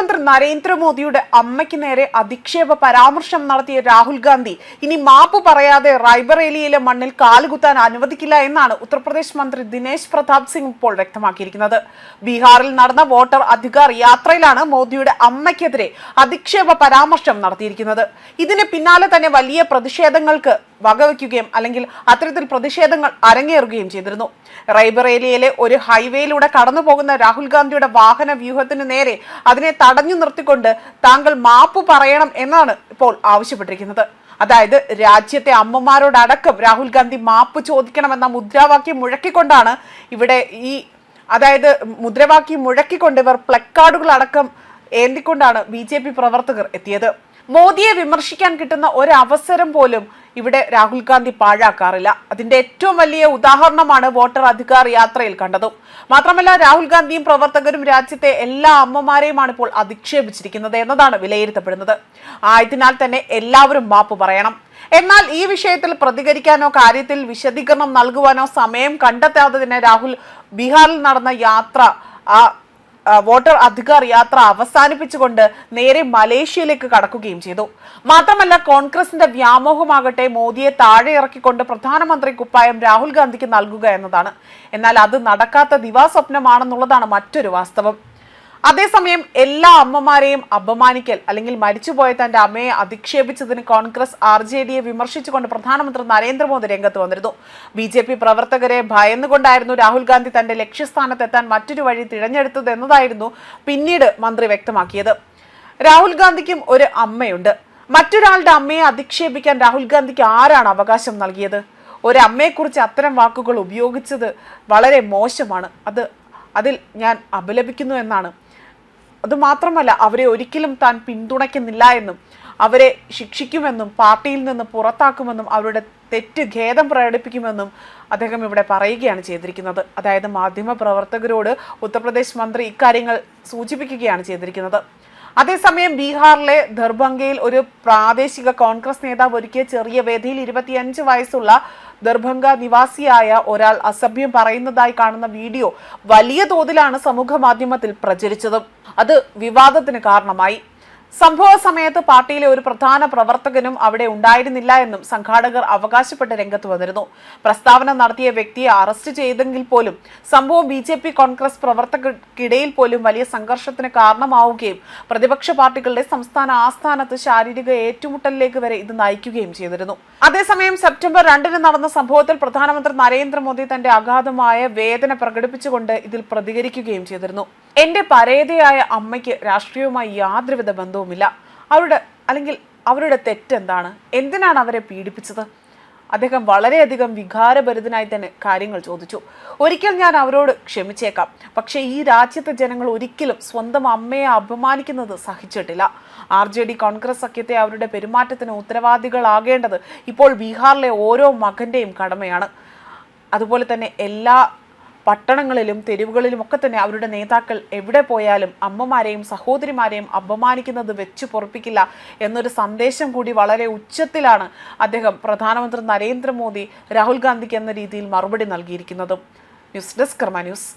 പ്രധാനമന്ത്രി നരേന്ദ്രമോദിയുടെ അമ്മയ്ക്ക് നേരെ അധിക്ഷേപ പരാമർശം നടത്തിയ രാഹുൽ ഗാന്ധി ഇനി മാപ്പ് പറയാതെ റായ്ബറേലിയിലെ മണ്ണിൽ കാലുകുത്താൻ അനുവദിക്കില്ല എന്നാണ് ഉത്തർപ്രദേശ് മന്ത്രി ദിനേശ് പ്രതാപ് സിംഗ് ഇപ്പോൾ വ്യക്തമാക്കിയിരിക്കുന്നത്. ബീഹാറിൽ നടന്ന വോട്ടർ അധികാർ യാത്രയിലാണ് മോദിയുടെ അമ്മയ്ക്കെതിരെ അധിക്ഷേപ പരാമർശം നടത്തിയിരിക്കുന്നത്. ഇതിന് പിന്നാലെ തന്നെ വലിയ പ്രതിഷേധങ്ങൾക്ക് വകവയ്ക്കുകയും അല്ലെങ്കിൽ അത്തരത്തിൽ പ്രതിഷേധങ്ങൾ അരങ്ങേറുകയും ചെയ്തിരുന്നു. റൈബറേലിയയിലെ ഒരു ഹൈവേയിലൂടെ കടന്നു പോകുന്ന രാഹുൽ ഗാന്ധിയുടെ വാഹന വ്യൂഹത്തിന് നേരെ അതിനെ തടഞ്ഞു നിർത്തിക്കൊണ്ട് താങ്കൾ മാപ്പ് പറയണം എന്നാണ് ഇപ്പോൾ ആവശ്യപ്പെട്ടിരിക്കുന്നത്. അതായത് രാജ്യത്തെ അമ്മമാരോടടക്കം രാഹുൽ ഗാന്ധി മാപ്പ് ചോദിക്കണമെന്ന മുദ്രാവാക്യം മുഴക്കിക്കൊണ്ടാണ് ഇവിടെ ഈ അതായത് മുദ്രാവാക്യം മുഴക്കിക്കൊണ്ട് ഇവർ പ്ലക്കാർഡുകൾ അടക്കം ഏന്തിക്കൊണ്ടാണ് ബി പ്രവർത്തകർ എത്തിയത്. മോദിയെ വിമർശിക്കാൻ കിട്ടുന്ന ഒരു അവസരം പോലും ഇവിടെ രാഹുൽ ഗാന്ധി പാഴാക്കാറില്ല. അതിന്റെ ഏറ്റവും വലിയ ഉദാഹരണമാണ് വോട്ടർ അധികാർ യാത്രയിൽ കണ്ടത്. മാത്രമല്ല രാഹുൽ ഗാന്ധിയും പ്രവർത്തകരും രാജ്യത്തെ എല്ലാ അമ്മമാരെയുമാണ് ഇപ്പോൾ അധിക്ഷേപിച്ചിരിക്കുന്നത് എന്നതാണ് വിലയിരുത്തപ്പെടുന്നത്. ആയതിനാൽ തന്നെ എല്ലാവരും മാപ്പ് പറയണം. എന്നാൽ ഈ വിഷയത്തിൽ പ്രതികരിക്കാനോ കാര്യത്തിൽ വിശദീകരണം നൽകുവാനോ സമയം കണ്ടെത്താത്തതിന് രാഹുൽ ബീഹാറിൽ നടന്ന യാത്ര ആ വോട്ടർ അധികാർ യാത്ര അവസാനിപ്പിച്ചുകൊണ്ട് നേരെ മലേഷ്യയിലേക്ക് കടക്കുകയും ചെയ്തു. മാത്രമല്ല കോൺഗ്രസിന്റെ വ്യാമോഹമാകട്ടെ മോദിയെ താഴെ ഇറക്കിക്കൊണ്ട് പ്രധാനമന്ത്രി കുപ്പായം രാഹുൽ ഗാന്ധിക്ക് നൽകുക എന്നതാണ്. എന്നാൽ അത് നടക്കാത്ത ദിവാസ്വപ്നമാണെന്നുള്ളതാണ് മറ്റൊരു വാസ്തവം. അതേസമയം എല്ലാ അമ്മമാരെയും അപമാനിക്കൽ അല്ലെങ്കിൽ മരിച്ചുപോയ തന്റെ അമ്മയെ അധിക്ഷേപിച്ചതിന് കോൺഗ്രസ് ആർ ജെ ഡിയെ വിമർശിച്ചുകൊണ്ട് പ്രധാനമന്ത്രി നരേന്ദ്രമോദി രംഗത്ത് വന്നിരുന്നു. ബി ജെ പി പ്രവർത്തകരെ ഭയന്നുകൊണ്ടായിരുന്നു രാഹുൽ ഗാന്ധി തന്റെ ലക്ഷ്യസ്ഥാനത്തെത്താൻ മറ്റൊരു വഴി തിരഞ്ഞെടുത്തത് എന്നതായിരുന്നു പിന്നീട് മന്ത്രി വ്യക്തമാക്കിയത്. രാഹുൽ ഗാന്ധിക്കും ഒരു അമ്മയുണ്ട്. മറ്റൊരാളുടെ അമ്മയെ അധിക്ഷേപിക്കാൻ രാഹുൽ ഗാന്ധിക്ക് ആരാണ് അവകാശം നൽകിയത്? ഒരമ്മയെക്കുറിച്ച് അത്തരം വാക്കുകൾ ഉപയോഗിച്ചത് വളരെ മോശമാണ്. അത് അതിൽ ഞാൻ അപലപിക്കുന്നു എന്നാണ്. അതുമാത്രമല്ല അവരെ ഒരിക്കലും താൻ പിന്തുണയ്ക്കുന്നില്ല എന്നും അവരെ ശിക്ഷിക്കുമെന്നും പാർട്ടിയിൽ നിന്ന് പുറത്താക്കുമെന്നും അവരുടെ തെറ്റ് ഖേദം പ്രകടിപ്പിക്കുമെന്നും അദ്ദേഹം ഇവിടെ പറയുകയാണ് ചെയ്തിരിക്കുന്നത്. അതായത് മാധ്യമ പ്രവർത്തകരോട് ഉത്തർപ്രദേശ് മന്ത്രി ഇക്കാര്യങ്ങൾ സൂചിപ്പിക്കുകയാണ് ചെയ്തിരിക്കുന്നത്. അതേസമയം ബീഹാറിലെ ദർഭംഗയിൽ ഒരു പ്രാദേശിക കോൺഗ്രസ് നേതാവ് ഒരുക്കിയ ചെറിയ വേദിയിൽ ഇരുപത്തിയഞ്ച് വയസ്സുള്ള ദർഭംഗ നിവാസിയായ ഒരാൾ അസഭ്യം പറയുന്നതായി കാണുന്ന വീഡിയോ വലിയ തോതിലാണ് സമൂഹ മാധ്യമത്തിൽ പ്രചരിച്ചതും. അത് വിവാദത്തിന് കാരണമായി. സംഭവ സമയത്ത് പാർട്ടിയിലെ ഒരു പ്രധാന പ്രവർത്തകനും അവിടെ ഉണ്ടായിരുന്നില്ല എന്നും സംഘാടകർ അവകാശപ്പെട്ട് രംഗത്ത് വന്നിരുന്നു. പ്രസ്താവന നടത്തിയ വ്യക്തിയെ അറസ്റ്റ് ചെയ്തെങ്കിൽ പോലും സംഭവം ബി ജെ പി കോൺഗ്രസ് പ്രവർത്തകർക്കിടയിൽ പോലും വലിയ സംഘർഷത്തിന് കാരണമാവുകയും പ്രതിപക്ഷ പാർട്ടികളുടെ സംസ്ഥാന ആസ്ഥാനത്ത് ശാരീരിക ഏറ്റുമുട്ടലിലേക്ക് വരെ ഇത് നയിക്കുകയും ചെയ്തിരുന്നു. അതേസമയം സെപ്റ്റംബർ രണ്ടിന് നടന്ന സംഭവത്തിൽ പ്രധാനമന്ത്രി നരേന്ദ്രമോദി തന്റെ അഗാധമായ വേദന പ്രകടിപ്പിച്ചുകൊണ്ട് ഇതിൽ പ്രതികരിക്കുകയും ചെയ്തിരുന്നു. എന്റെ പരേതയായ അമ്മയ്ക്ക് രാഷ്ട്രീയവുമായി യാതൊരുവിധ ബന്ധവുമില്ല. അവരുടെ അല്ലെങ്കിൽ അവരുടെ തെറ്റെന്താണ്? എന്തിനാണ് അവരെ പീഡിപ്പിച്ചത്? അദ്ദേഹം വളരെയധികം വികാരഭരിതനായി തന്നെ കാര്യങ്ങൾ ചോദിച്ചു. ഒരിക്കൽ ഞാൻ അവരോട് ക്ഷമിച്ചേക്കാം. പക്ഷേ ഈ രാജ്യത്തെ ജനങ്ങൾ ഒരിക്കലും സ്വന്തം അമ്മയെ അപമാനിക്കുന്നത് സഹിച്ചിട്ടില്ല. ആർ ജെ ഡി കോൺഗ്രസ് സഖ്യത്തെ അവരുടെ പെരുമാറ്റത്തിന് ഉത്തരവാദികളാകേണ്ടത് ഇപ്പോൾ ബീഹാറിലെ ഓരോ മകന്റെയും കടമയാണ്. അതുപോലെ തന്നെ എല്ലാ പട്ടണങ്ങളിലും തെരുവുകളിലും ഒക്കെ തന്നെ അവരുടെ നേതാക്കൾ എവിടെ പോയാലും അമ്മമാരെയും സഹോദരിമാരെയും അപമാനിക്കുന്നത് വെച്ചു പൊറപ്പിക്കില്ല എന്നൊരു സന്ദേശം കൂടി വളരെ ഉച്ചത്തിലാണ് അദ്ദേഹം പ്രധാനമന്ത്രി നരേന്ദ്രമോദി രാഹുൽ ഗാന്ധിക്ക് എന്ന രീതിയിൽ മറുപടി നൽകിയിരിക്കുന്നത്. News desk Karma news.